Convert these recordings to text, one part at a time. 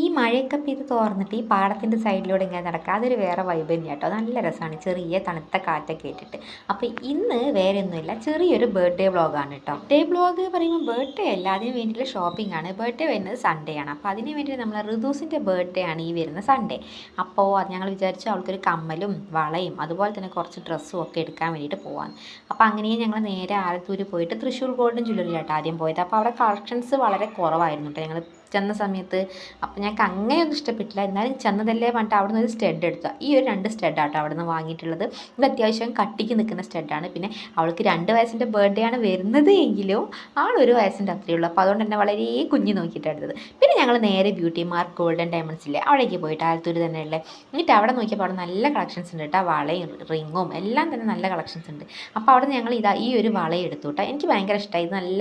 ഈ മഴയൊക്കെ പെയ്ത് തോർന്നിട്ട് ഈ പാടത്തിന്റെ സൈഡിലൂടെ ഇങ്ങനെ നടക്കുക അതൊരു വേറെ വൈബ് തന്നെ കേട്ടോ നല്ല രസമാണ്. ചെറിയ തണുത്ത കാറ്റൊക്കെ ഇട്ടിട്ട്. അപ്പോൾ ഇന്ന് വേറെ ഒന്നുമില്ല. ചെറിയൊരു ബർത്ത്ഡേ വ്ളോഗാണ് കേട്ടോ ഡേ വ്ളോഗ് പറയുമ്പോൾ ബർത്ത്ഡേ അല്ല അതിന് വേണ്ടിയിട്ടുള്ള ഷോപ്പിംഗ് ആണ്. ബർത്ത്ഡേ വരുന്നത് സൺഡേ ആണ്. അപ്പോൾ അതിന് വേണ്ടി നമ്മൾ ഋതുസിന്റെ ബർത്ത്ഡേ ആണ് ഈ വരുന്ന സൺഡേ അപ്പോൾ അത് ഞങ്ങൾ വിചാരിച്ചു അവൾക്കൊരു കമ്മലും വളയും അതുപോലെ തന്നെ കുറച്ച് ഡ്രസ്സും ഒക്കെ എടുക്കാൻ വേണ്ടിയിട്ട് പോകാൻ അപ്പോൾ അങ്ങനെ ഞങ്ങൾ നേരെ ആലത്തൂർ പോയിട്ട് തൃശ്ശൂർ ഗോൾഡൻ ജ്വല്ലറിയിലായിട്ട് ആദ്യം പോയത്. അപ്പോൾ അവിടെ കളക്ഷൻസ് വളരെ കുറവായിരുന്നു കേട്ടോ ഞങ്ങൾ ചെന്ന സമയത്ത്. അപ്പോൾ ഞങ്ങൾക്ക് അങ്ങനെയൊന്നും ഇഷ്ടപ്പെട്ടില്ല. എന്നാലും ചെന്നതല്ലേ പറഞ്ഞിട്ട് അവിടെ നിന്ന് ഒരു സ്റ്റെഡ് എടുത്തു. ഈ ഒരു രണ്ട് സ്റ്റെഡാട്ടോ അവിടെ നിന്ന് വാങ്ങിയിട്ടുള്ളത്. ഇത് അത്യാവശ്യം കട്ടിക്ക് നിൽക്കുന്ന സ്റ്റെഡാണ് പിന്നെ അവൾക്ക് രണ്ട് വയസ്സിന്റെ ബർത്ത്ഡേ ആണ് വരുന്നത് എങ്കിലും ആൾ ഒരു വയസ്സിന്റെ അത്രയേ ഉള്ളൂ. അപ്പോൾ അതുകൊണ്ട് തന്നെ വളരെ കുഞ്ഞു നോക്കിയിട്ട് എടുത്തത്. പിന്നെ ഞങ്ങൾ നേരെ ബ്യൂട്ടി മാർക്ക് ഗോൾഡൻ ഡയമണ്ട്സ് ഇല്ലേ അവിടേക്ക് പോയിട്ട് ആലത്തൂർ തന്നെ ഉള്ളത് എന്നിട്ട് അവിടെ നോക്കിയപ്പോൾ അവിടെ നല്ല കളക്ഷൻസ് ഉണ്ട് കേട്ടോ വളയും റിങ്ങും എല്ലാം തന്നെ നല്ല കളക്ഷൻസ് ഉണ്ട്. അപ്പോൾ അവിടെ ഞങ്ങൾ ഇതാ ഈ ഒരു വളയെടുത്തു കേട്ടോ എനിക്ക് ഭയങ്കര ഇഷ്ടമായി നല്ല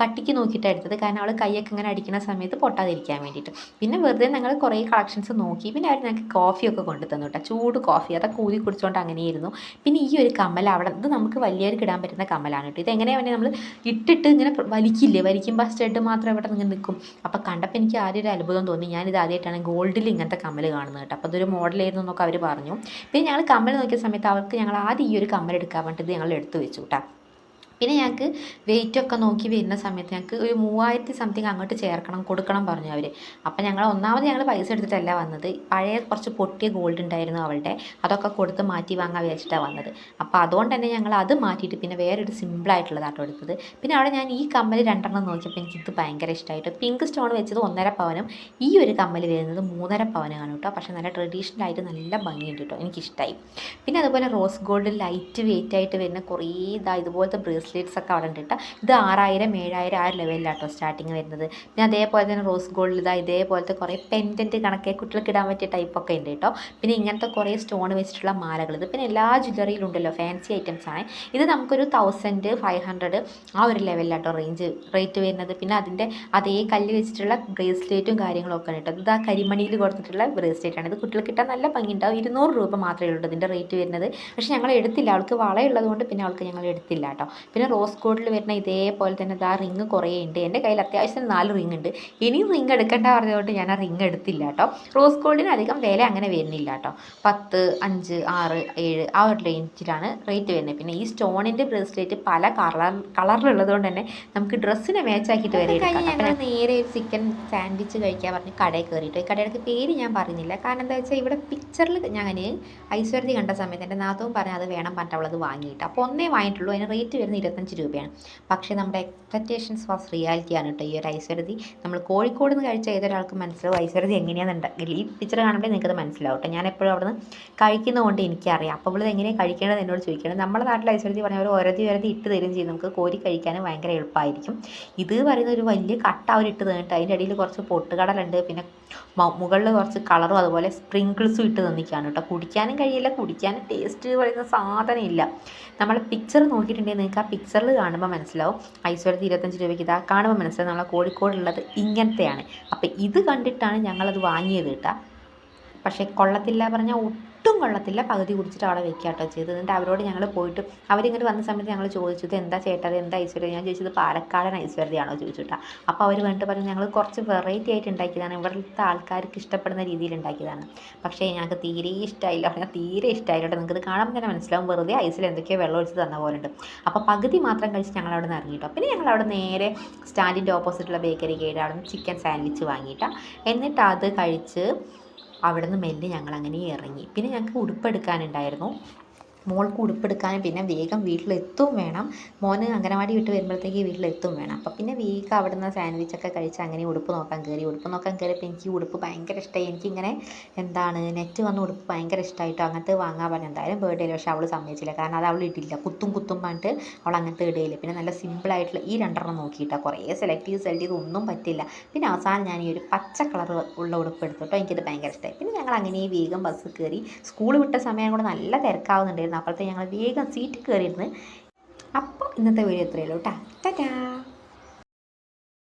കട്ടിക്ക് നോക്കിയിട്ടാണ് എടുത്തത്. കാരണം അവൾ കൈയൊക്കെ ഇങ്ങനെ അടിക്കുന്ന സമയത്ത് പൊട്ടാതിരിക്കാൻ വേണ്ടിയിട്ട്. പിന്നെ വെറുതെ ഞങ്ങൾ കുറേ കളക്ഷൻസ് നോക്കി. പിന്നെ അവർ ഞങ്ങൾക്ക് കോഫിയൊക്കെ കൊണ്ടു തന്നു കേട്ടോ ചൂട് കോഫി അതൊക്കെ ഊതി കുടിച്ചുകൊണ്ട് അങ്ങനെയായിരുന്നു പിന്നെ ഈ ഒരു കമ്മൽ അവിടെ ഇത് നമുക്ക് വലിയവർക്ക് കിടാൻ പറ്റുന്ന കമ്മലാണ് കേട്ടോ ഇത് എങ്ങനെയാണ് നമ്മൾ ഇട്ടിട്ട് ഇങ്ങനെ വലിക്കില്ലേ? വലിക്കുമ്പോൾ സ്റ്റെഡ് മാത്രം ഇവിടെ ഇങ്ങനെ നിൽക്കും അപ്പോൾ കണ്ടപ്പോൾ എനിക്ക് ആദ്യം ഒരു അത്ഭുതം തോന്നി. ഞാനിത് ആദ്യമായിട്ടാണ് ഗോൾഡിൽ ഇങ്ങനത്തെ കമ്മൽ കാണുന്നത് കേട്ടോ അപ്പോൾ അതൊരു മോഡലായിരുന്നു എന്നൊക്കെ അവർ പറഞ്ഞു. പിന്നെ ഞങ്ങൾ കമ്മൽ നോക്കിയ സമയത്ത് അവർക്ക് ഞങ്ങൾ ആദ്യം ഈ ഒരു കമ്മൽ എടുക്കാൻ വേണ്ടിയിട്ട് ഞങ്ങൾ എടുത്തു വെച്ചു കേട്ടോ പിന്നെ ഞങ്ങൾക്ക് വെയിറ്റ് ഒക്കെ നോക്കി വരുന്ന സമയത്ത് ഞങ്ങൾക്ക് ഒരു മൂവായിരത്തി സംതിങ് അങ്ങോട്ട് ചേർക്കണം കൊടുക്കണം പറഞ്ഞു അവർ അപ്പം ഞങ്ങൾ ഒന്നാമത് ഞങ്ങൾ പൈസ എടുത്തിട്ടല്ല വന്നത്. പഴയ കുറച്ച് പൊട്ടിയ ഗോൾഡ് ഉണ്ടായിരുന്നു അവളുടെ. അതൊക്കെ കൊടുത്ത് മാറ്റി വാങ്ങാൻ വിചാരിച്ചിട്ടാണ് വന്നത്. അപ്പോൾ അതുകൊണ്ട് തന്നെ ഞങ്ങൾ അത് മാറ്റിയിട്ട് പിന്നെ വേറൊരു സിമ്പിളായിട്ടുള്ളതാട്ടോ എടുത്തത്. പിന്നെ അവിടെ ഞാൻ ഈ കമ്മൽ രണ്ടെണ്ണം നോക്കിയപ്പോൾ എനിക്കിത് ഭയങ്കര ഇഷ്ടമായിട്ട് പിങ്ക് സ്റ്റോൺ വെച്ചത് ഒന്നര പവനും ഈ ഒരു കമ്മൽ വരുന്നത് മൂന്നര പവനാണ് കേട്ടോ പക്ഷേ നല്ല ട്രഡീഷണൽ ആയിട്ട് നല്ല ഭംഗിയുണ്ട് കേട്ടോ എനിക്കിഷ്ടമായി പിന്നെ അതുപോലെ റോസ് ഗോൾഡ് ലൈറ്റ് വെയിറ്റ് ആയിട്ട് വരുന്ന കുറേ ഇതാ ഇതുപോലത്തെ ബ്രേസ്ലെറ്റ്സ് ഒക്കെ അവിടെ ഉണ്ട് ഇത് ആറായിരം ഏഴായിരം ആ ലെവലിലാട്ടോ സ്റ്റാർട്ടിങ് വരുന്നത്. പിന്നെ അതേപോലെ തന്നെ റോസ് ഗോൾഡ് ഇതാ ഇതേപോലത്തെ കുറേ പെൻഡന്റ് കണക്കെ കുട്ടികൾക്ക് ഇടാൻ പറ്റിയ ടൈപ്പൊക്കെ ഉണ്ട് കേട്ടോ പിന്നെ ഇങ്ങനത്തെ കുറേ സ്റ്റോൺ വെച്ചിട്ടുള്ള മാലകൾ. ഇത് പിന്നെ എല്ലാ ജ്വല്ലറിയിലും ഉണ്ടല്ലോ ഫാൻസി ഐറ്റംസ് ആണ്. ഇത് നമുക്കൊരു തൗസൻഡ് ഫൈവ് ഹൺഡ്രഡ് ആ ഒരു ലെവലിലാട്ടോ റേഞ്ച് റേറ്റ് വരുന്നത്. പിന്നെ അതിന്റെ അതേ കല്ല് വെച്ചിട്ടുള്ള ബ്രേസ്ലെറ്റും കാര്യങ്ങളും ഒക്കെ ഉണ്ട് കേട്ടോ ഇത് ആ കരിമണിയിൽ കൊടുത്തിട്ടുള്ള ബ്രേസ്ലെറ്റ് ആണ്. ഇത് കുട്ടികൾക്ക് ഇട്ടാൽ നല്ല ഭംഗിയുണ്ടാവും. ഇരുന്നൂറ് രൂപ മാത്രമേ ഉള്ളൂ ഇതിന്റെ റേറ്റ് വരുന്നത്. പക്ഷേ ഞങ്ങൾ എടുത്തില്ല. അവൾക്ക് വളയുള്ളത് കൊണ്ട് പിന്നെ അവൾക്ക് ഞങ്ങൾ എടുത്തില്ല കേട്ടോ പിന്നെ റോസ് ഗോൾഡിൽ വരുന്ന ഇതേപോലെ തന്നെ ഇതാ റിങ് കുറേ ഉണ്ട്. എന്റെ കയ്യിൽ അത്യാവശ്യം നാല് റിങ് ഉണ്ട്. ഇനിയും റിങ് എടുക്കേണ്ട പറഞ്ഞതുകൊണ്ട് ഞാൻ ആ റിങ് എടുത്തില്ല കേട്ടോ. റോസ് ഗോൾഡിന് അധികം വില അങ്ങനെ വരുന്നില്ല കേട്ടോ. പത്ത് അഞ്ച് ആറ് ഏഴ് ആ ഒരു റേഞ്ചിലാണ് റേറ്റ് വരുന്നത്. പിന്നെ ഈ സ്റ്റോണിന്റെ ബ്രേസ്ലെറ്റ് പല കളർ കളറിലുള്ളത് കൊണ്ട് തന്നെ നമുക്ക് ഡ്രസ്സിനെ മാച്ചാക്കിയിട്ട് വരെ എടുക്കാം. ഞങ്ങൾ നേരെ ഒരു ചിക്കൻ സാൻഡ്വിച്ച് കഴിക്കാൻ പറഞ്ഞ് കടയിൽ കയറിയിട്ട്. കടയുടെ പേര് ഞാൻ പറയുന്നില്ല കാരണം എന്താ വെച്ചാൽ ഇവിടെ പിക്ചറിൽ ഞാൻ ഐശ്വര്യതി കണ്ട സമയത്ത് എന്റെ നാത്തവും പറഞ്ഞ് അത് വേണം പറഞ്ഞിട്ട് അവളത് വാങ്ങിയിട്ട്. അപ്പോൾ ഒന്നേ വാങ്ങിയിട്ടുള്ളൂ. അതിന് റേറ്റ് വരുന്നത് ഇരുപത്തഞ്ച് രൂപയാണ്. പക്ഷേ നമ്മുടെ എക്സ്പെക്റ്റേഷൻസ് വാസ് റിയാലിറ്റി ആണ് കേട്ടോ ഈ ഒരു ഐശ്വര്യതി. നമ്മൾ കോഴിക്കോട് നിന്ന് കഴിച്ച ഏതൊരാൾക്കും മനസ്സിലാവും ഐശ്വര്യതി എങ്ങനെയാണെന്നുണ്ടെങ്കിൽ ഈ പിക്ചർ കാണുമ്പോൾ നിങ്ങൾക്കത് മനസ്സിലാവും കേട്ടോ ഞാൻ എപ്പോഴും അവിടെ നിന്ന് കഴിക്കുന്നതുകൊണ്ട് എനിക്കറിയാം. അപ്പോൾ ഇവിടെ എങ്ങനെയാണ് കഴിക്കേണ്ടത് എന്നോട് ചോദിക്കണം നമ്മുടെ നാട്ടിൽ ഐശ്വര്യതി പറഞ്ഞാൽ ഒരു ഒരതി ഒരതി ഇട്ട് തരും ചെയ്യും. നമുക്ക് കോരി കഴിക്കാനും ഭയങ്കര എളുപ്പമായിരിക്കും. ഇത് പറയുന്ന ഒരു വലിയ കട്ട അവർ ഇട്ട് തന്നിട്ട് അതിന്റെ അടിയിൽ കുറച്ച് പൊട്ടുകടലുണ്ട് പിന്നെ മുകളിൽ കുറച്ച് കളറും അതുപോലെ സ്പ്രിങ്കിൾസും ഇട്ട് തന്നിക്കാണ് കേട്ടോ കുടിക്കാനും കഴിയില്ല. കുടിക്കാനും ടേസ്റ്റ് പറയുന്ന സാധനമില്ല നമ്മൾ പിക്ചർ നോക്കിയിട്ടുണ്ടെങ്കിൽ നിങ്ങൾക്ക് ആ പിക്ചറിൽ കാണുമ്പോൾ മനസ്സിലാവും. ഐശ്വര്യത്തി ഇരുപത്തഞ്ച് രൂപയ്ക്ക് ഇതാ കാണുമ്പോൾ മനസ്സിലാവും നമ്മളെ കോഴിക്കോടുള്ളത് ഇങ്ങനത്തെയാണ്. അപ്പോൾ ഇത് കണ്ടിട്ടാണ് ഞങ്ങളത് വാങ്ങിയത് കേട്ടോ. പക്ഷേ കൊള്ളത്തില്ല പറഞ്ഞാൽ ഒട്ടും കൊള്ളത്തില്ല. പകുതി കുടിച്ചിട്ട് അവിടെ വെക്കുക കേട്ടോ ചെയ്തത്. എന്നിട്ട് അവരോട് ഞങ്ങൾ പോയിട്ട് അവരിങ്ങോട്ട് വന്ന സമയത്ത് ഞങ്ങൾ ചോദിച്ചു ഇത് എന്താ ചേട്ടാ എന്താ ഐശ്വര്യം ഞാൻ ചോദിച്ചത് പാലക്കാടൻ ഐശ്വര്യയാണോ ചോദിച്ചിട്ടാ അപ്പോൾ അവർ വേണ്ടിട്ട് പറഞ്ഞു ഞങ്ങൾ കുറച്ച് വെറൈറ്റി ആയിട്ട് ഉണ്ടാക്കിയതാണ്. ഇവിടുത്തെ ആൾക്കാർക്ക് ഇഷ്ടപ്പെടുന്ന രീതിയിൽ ഉണ്ടാക്കിയതാണ്. പക്ഷേ ഞങ്ങൾക്ക് തീരെ ഇഷ്ടമായില്ല പറഞ്ഞാൽ തീരെ ഇഷ്ടമായില്ല കേട്ടോ നിങ്ങൾക്ക് ഇത് കാണുമ്പോൾ തന്നെ മനസ്സിലാവും. വെറുതെ ഐസിൽ എന്തൊക്കെയോ വെള്ളം ഒഴിച്ച് തന്ന പോലെ ഉണ്ട് അപ്പോൾ പകുതി മാത്രം കഴിച്ച് ഞങ്ങൾ അവിടെ നിന്ന് ഇറങ്ങിയിട്ടോ പിന്നെ ഞങ്ങൾ അവിടെ നേരെ സ്റ്റാൻഡിന്റെ ഓപ്പോസിറ്റുള്ള ബേക്കറി നിന്ന് ചിക്കൻ സാൻഡ്വിച്ച് വാങ്ങിയിട്ടാണ് എന്നിട്ട് അത് കഴിച്ച് അവിടെ മെല്ലെ ഞങ്ങൾ അങ്ങനെ ഇറങ്ങി. പിന്നെ ഞങ്ങൾക്ക് ഉടുപ്പെടുക്കാനുണ്ടായിരുന്നു മോൾക്ക് ഉടുപ്പെടുക്കാനും പിന്നെ വേഗം വീട്ടിലെത്തും വേണം. മോന് അംഗനവാടി വിട്ട് വരുമ്പോഴത്തേക്ക് വീട്ടിലെത്തും വേണം. അപ്പം പിന്നെ വേഗം അവിടെ നിന്ന് സാൻഡ്വിച്ചൊക്കെ കഴിച്ച് അങ്ങനെ ഉടുപ്പ് നോക്കാൻ കയറി ഉടുപ്പ് നോക്കാൻ കയറിയപ്പോൾ എനിക്ക് ഉടുപ്പ് ഭയങ്കര ഇഷ്ടമായി എനിക്കിങ്ങനെ എന്താണ് നെറ്റ് വന്ന ഉടുപ്പ് ഭയങ്കര ഇഷ്ടമായിട്ടോ അങ്ങനത്തെ വാങ്ങാൻ പറഞ്ഞു. എന്തായാലും ബേർഡേയിൽ പക്ഷേ അവൾ സമ്മതിച്ചില്ല. കാരണം അത് അവൾ ഇട്ടില്ല. കുത്തും കുത്തും പറഞ്ഞിട്ട് അവൾ അങ്ങനത്തെ ഇടയില്ല പിന്നെ നല്ല സിമ്പിളായിട്ടുള്ള ഈ രണ്ടെണ്ണം നോക്കിയിട്ടാണ് കുറേ സെലക്ട് ചെയ്ത് സെലക്ട് ചെയ്ത് ഒന്നും പറ്റില്ല. പിന്നെ അവസാനം ഞാൻ ഈ ഒരു പച്ച കളർ ഉള്ള ഉടുപ്പ് എടുത്തു കേട്ടോ. എനിക്കത് ഭയങ്കര ഇഷ്ടമായി പിന്നെ ഞങ്ങൾ അങ്ങനെ വേഗം ബസ് കയറി സ്കൂൾ വിട്ട സമയം കൂടെ നല്ല തിരക്കാവുന്നുണ്ടായിരുന്നു. അപ്പോഴത്തെ ഞങ്ങൾ വേഗം സീറ്റ് കയറിയിരുന്ന്. അപ്പോൾ ഇന്നത്തെ വീഡിയോ ഇത്രയല്ലോ കേട്ടോ ടാറ്റാ